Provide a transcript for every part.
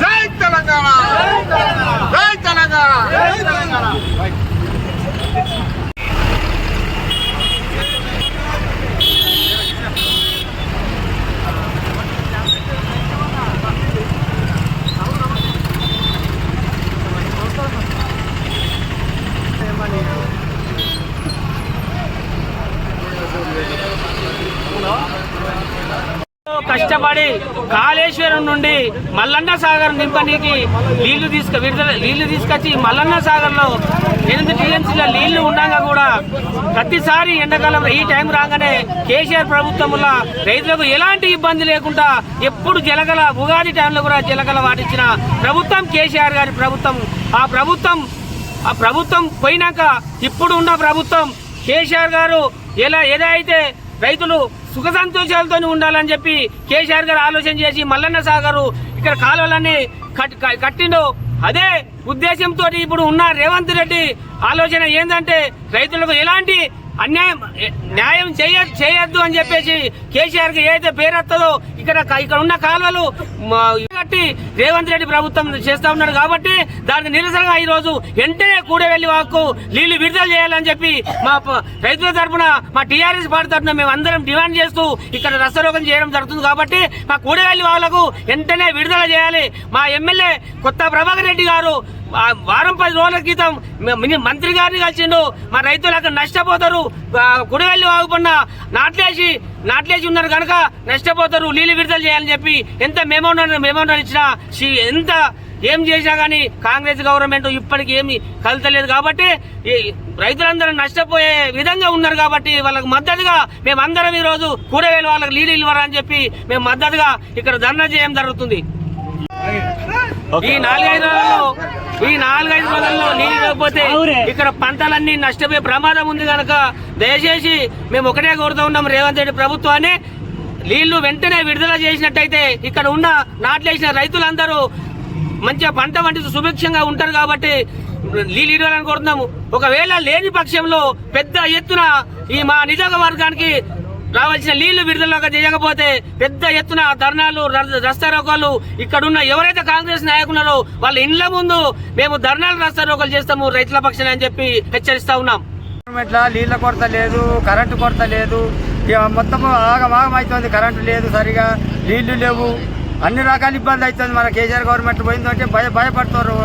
జై తెలంగాణ జై తెలంగాణ జై తెలంగాణ కష్టపడి కాళేశ్వరం నుండి మల్లన్న సాగర్ నింపనీకి నీళ్ళు తీసుకు విడుదల నీళ్ళు తీసుకొచ్చి మల్లన్న సాగర్లో ఎనిమిది టీఎంసీల నీళ్ళు ఉండగా కూడా ప్రతిసారి ఎండాకాలం ఈ టైం రాగానే కేసీఆర్ ప్రభుత్వం వల్ల రైతులకు ఎలాంటి ఇబ్బంది లేకుండా ఎప్పుడు జలగల ఉగాది టైంలో కూడా జలగల వాటించిన ప్రభుత్వం కేసీఆర్ గారి ప్రభుత్వం. ఆ ప్రభుత్వం ఆ ప్రభుత్వం పోయినాక ఇప్పుడు ఉన్న ప్రభుత్వం కేసీఆర్ గారు ఎలా ఏదైతే రైతులు సుఖ సంతోషాలతో ఉండాలని చెప్పి కేసీఆర్ గారు ఆలోచన చేసి మల్లన్న సాగరు ఇక్కడ కాలువలన్నీ కట్టిండు. అదే ఉద్దేశంతో ఇప్పుడు ఉన్న రేవంత్ రెడ్డి ఆలోచన ఏంటంటే రైతులకు ఎలాంటి అన్యాయం న్యాయం చేయ చేయొద్దు అని చెప్పేసి కేసీఆర్కి ఏదైతే పేరు వస్తుందో ఇక్కడ ఇక్కడ ఉన్న కాలువలు కట్టి రేవంత్ రెడ్డి ప్రభుత్వం చేస్తా ఉన్నాడు కాబట్టి దానికి నిరసనగా ఈ రోజు వెంటనే కూడవెల్లి వాకు నీళ్ళు విడుదల చేయాలని చెప్పి మా రైతుల తరఫున మా టీఆర్ఎస్ పార్టీ తరఫున మేము అందరం డిమాండ్ చేస్తూ ఇక్కడ రసరోగం చేయడం జరుగుతుంది కాబట్టి మా కూడవెల్లి వాళ్ళకు వెంటనే విడుదల చేయాలి. మా ఎమ్మెల్యే కొత్త ప్రభాకర్ రెడ్డి గారు వారం పది రోజుల క్రితం మంత్రి గారిని కలిసిండు. మా రైతులు అక్కడ నష్టపోతారు కుడివెల్లి వాగుపడిన నాట్లేసి నాట్లేసి ఉన్నారు కనుక నష్టపోతారు. నీళ్ళు విడుదల చేయాలని చెప్పి ఎంత మెమోరాండం మెమోరాండం ఇచ్చినా ఎంత ఏం చేసినా గానీ కాంగ్రెస్ గవర్నమెంట్ ఇప్పటికి ఏమి కలతలేదు కాబట్టి రైతులందరూ నష్టపోయే విధంగా ఉన్నారు కాబట్టి వాళ్ళకి మద్దతుగా మేమందరం ఈ రోజు కూడవేలు వాళ్ళకి నీళ్ళు ఇవ్వరని చెప్పి మేము మద్దతుగా ఇక్కడ ధర్నా చేయడం జరుగుతుంది. ఈ నాలుగైదు రోజుల్లో ఈ నాలుగైదు రోజుల్లో నీళ్ళు లేకపోతే ఇక్కడ పంటలన్నీ నష్టపోయే ప్రమాదం ఉంది కనుక దయచేసి మేము ఒకటే కోరుతూ ఉన్నాం రేవంత్ రెడ్డి ప్రభుత్వాన్ని. నీళ్ళు వెంటనే విడుదల చేసినట్టయితే ఇక్కడ ఉన్న నాట్లేసిన రైతులందరూ మంచిగా పంట వంటి సుభిక్షంగా ఉంటారు కాబట్టి నీళ్ళు ఇవ్వాలని కోరుతున్నాము. ఒకవేళ లేని పక్షంలో పెద్ద ఎత్తున ఈ మా నియోజకవర్గానికి రావాల్సిన నీళ్ళు విడుదలగా చేయకపోతే పెద్ద ఎత్తున ధర్నాలు ర- రస్తా ఇక్కడున్న ఎవరైతే కాంగ్రెస్ నాయకులలో వాళ్ళ ఇండ్ల ముందు మేము ధర్నాలు రస్తారోకలు చేస్తాము రైతుల పక్షాన్ని అని చెప్పి హెచ్చరిస్తా ఉన్నాం. గవర్నమెంట్లో నీళ్ళ కొరత లేదు కరెంటు కొరత లేదు. ఇక మొత్తం ఆగమాగం అవుతుంది. కరెంటు లేదు సరిగా నీళ్ళు లేవు. అన్ని రకాల ఇబ్బంది అవుతుంది మన కేసీఆర్ గవర్నమెంట్ పోయిందంటే భయ భయపడుతున్నారు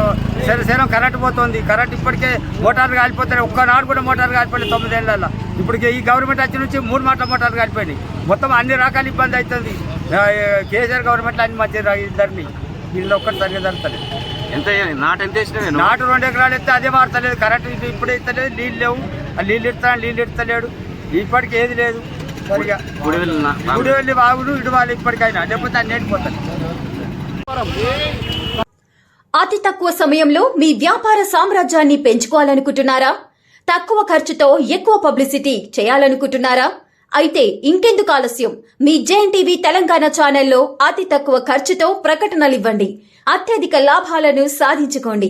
సరే సరే కరెంటు పోతుంది. కరెంట్ ఇప్పటికే మోటార్లు కాలిపోతాయి ఒక్కనాడు కూడా మోటార్ కాలిపోయింది తొమ్మిదేళ్ళలో ఇప్పటికే ఈ గవర్నమెంట్ వచ్చి నుంచి మూడు మాటల మోటార్లు కాలిపోయినాయి. మొత్తం అన్ని రకాల ఇబ్బంది అవుతుంది. కేసీఆర్ గవర్నమెంట్లో అన్ని మంచి ఇద్దరిని వీళ్ళు ఒక్కటి సరిగా జరుగుతుంది ఎంత నాటు ఎంత వేసినా నాటు రెండు ఎకరాలు ఎత్తే అదే వాడతలేదు. కరెంట్ ఇప్పుడు ఇస్తలేదు నీళ్ళు లేవు. ఆ నీళ్ళు ఇస్తా నీళ్ళు ఇస్తలేడు ఇప్పటికి ఏది లేదు. సరిగా. గుడి వెళ్ళి బాగుడు ఇటు వాళ్ళు ఇప్పటికైనా లేకపోతే అతి తక్కువ సమయంలో మీ వ్యాపార సామ్రాజ్యాన్ని పెంచుకోవాలనుకుంటున్నారా? తక్కువ ఖర్చుతో ఎక్కువ పబ్లిసిటీ చేయాలనుకుంటున్నారా? అయితే ఇంకెందుకు ఆలస్యం. మీ జేఎన్ టీవీ తెలంగాణ ఛానల్లో అతి తక్కువ ఖర్చుతో ప్రకటనలివ్వండి. అత్యధిక లాభాలను సాధించుకోండి.